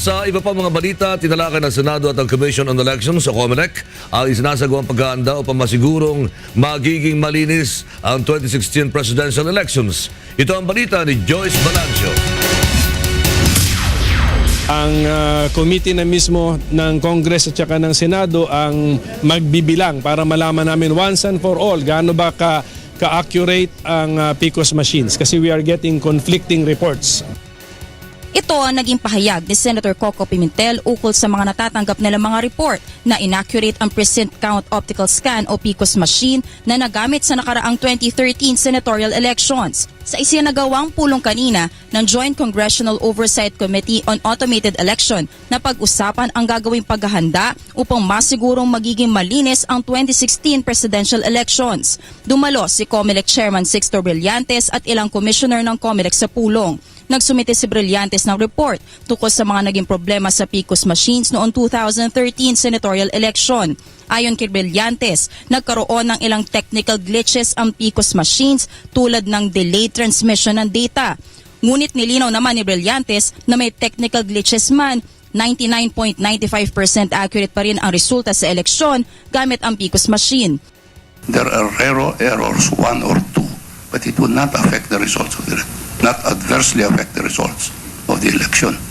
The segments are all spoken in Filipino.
Sa iba pang mga balita, tinalakay ng Senado at ang Commission on Elections o COMELEC ang isinasagawang paghahanda upang masigurong magiging malinis ang 2016 presidential elections. Ito ang balita ni Joyce Balancio. Ang ah, committee na mismo ng Congress at saka ng Senado ang magbibilang para malaman namin once and for all gaano ba ka ka-accurate ang ah, PCOS machines kasi we are getting conflicting reports. Ito ang naging pahayag ni Senator Coco Pimentel ukol sa mga natatanggap nilang mga report na inaccurate ang precinct count optical scan o PCOS machine na nagamit sa nakaraang 2013 senatorial elections. Sa isinagawang pulong kanina ng Joint Congressional Oversight Committee on Automated Election na pag-usapan ang gagawing paghahanda upang masigurong magiging malinis ang 2016 presidential elections. Dumalo si COMELEC Chairman Sixto Brillantes at ilang commissioner ng COMELEC sa pulong. Nagsumite si Brillantes ng report tungkol sa mga naging problema sa PCOS machines noong 2013 senatorial election. Ayon kay Brillantes, nagkaroon ng ilang technical glitches ang PCOS machines tulad ng delayed transmission ng data. Ngunit nilinaw naman ni Brillantes na may technical glitches man 99.95% accurate pa rin ang resulta sa eleksyon gamit ang PCOS machine. There are rare errors, one or two, but it will not affect the results of the not adversely affect the results of the election.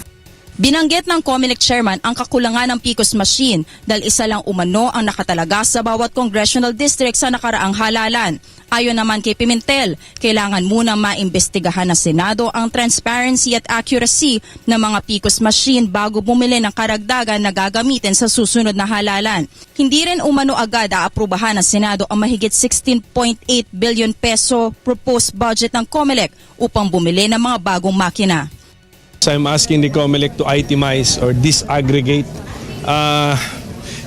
Binanggit ng COMELEC chairman ang kakulangan ng PCOS machine dahil isa lang umano ang nakatalaga sa bawat congressional district sa nakaraang halalan. Ayon naman kay Pimentel, kailangan muna maimbestigahan ng Senado ang transparency at accuracy ng mga PCOS machine bago bumili ng karagdagan na gagamitin sa susunod na halalan. Hindi rin umano agad aaprubahan ng Senado ang mahigit 16.8 billion peso proposed budget ng COMELEC upang bumili ng mga bagong makina. So I'm asking the COMELEC to itemize or disaggregate ah,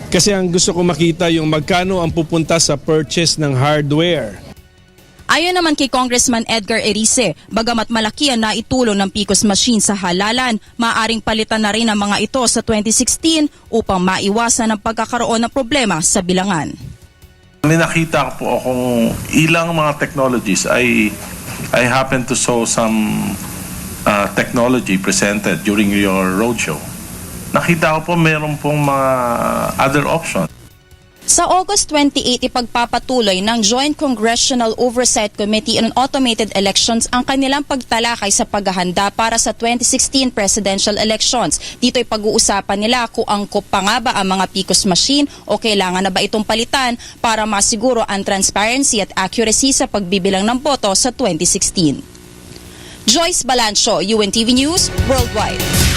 kasi ang gusto ko makita yung magkano ang pupunta sa purchase ng hardware. Ayon naman kay Congressman Edgar Erice, bagamat malaki ang naitulong ng PCOS machine sa halalan, maaring palitan na rin ang mga ito sa 2016 upang maiwasan ang pagkakaroon ng problema sa bilangan. May nakita ko po akong ilang mga technologies I I happen to saw some uh, technology presented during your roadshow. Nakita ko po meron pong mga other options. Sa August 28, ipagpapatuloy ng Joint Congressional Oversight Committee on Automated Elections ang kanilang pagtalakay sa paghahanda para sa 2016 presidential elections. Dito ay pag-uusapan nila kung angkop pa nga ba ang mga PCOS machine o kailangan na ba itong palitan para masiguro ang transparency at accuracy sa pagbibilang ng boto sa 2016. Joyce Balancho, UNTV News, Worldwide.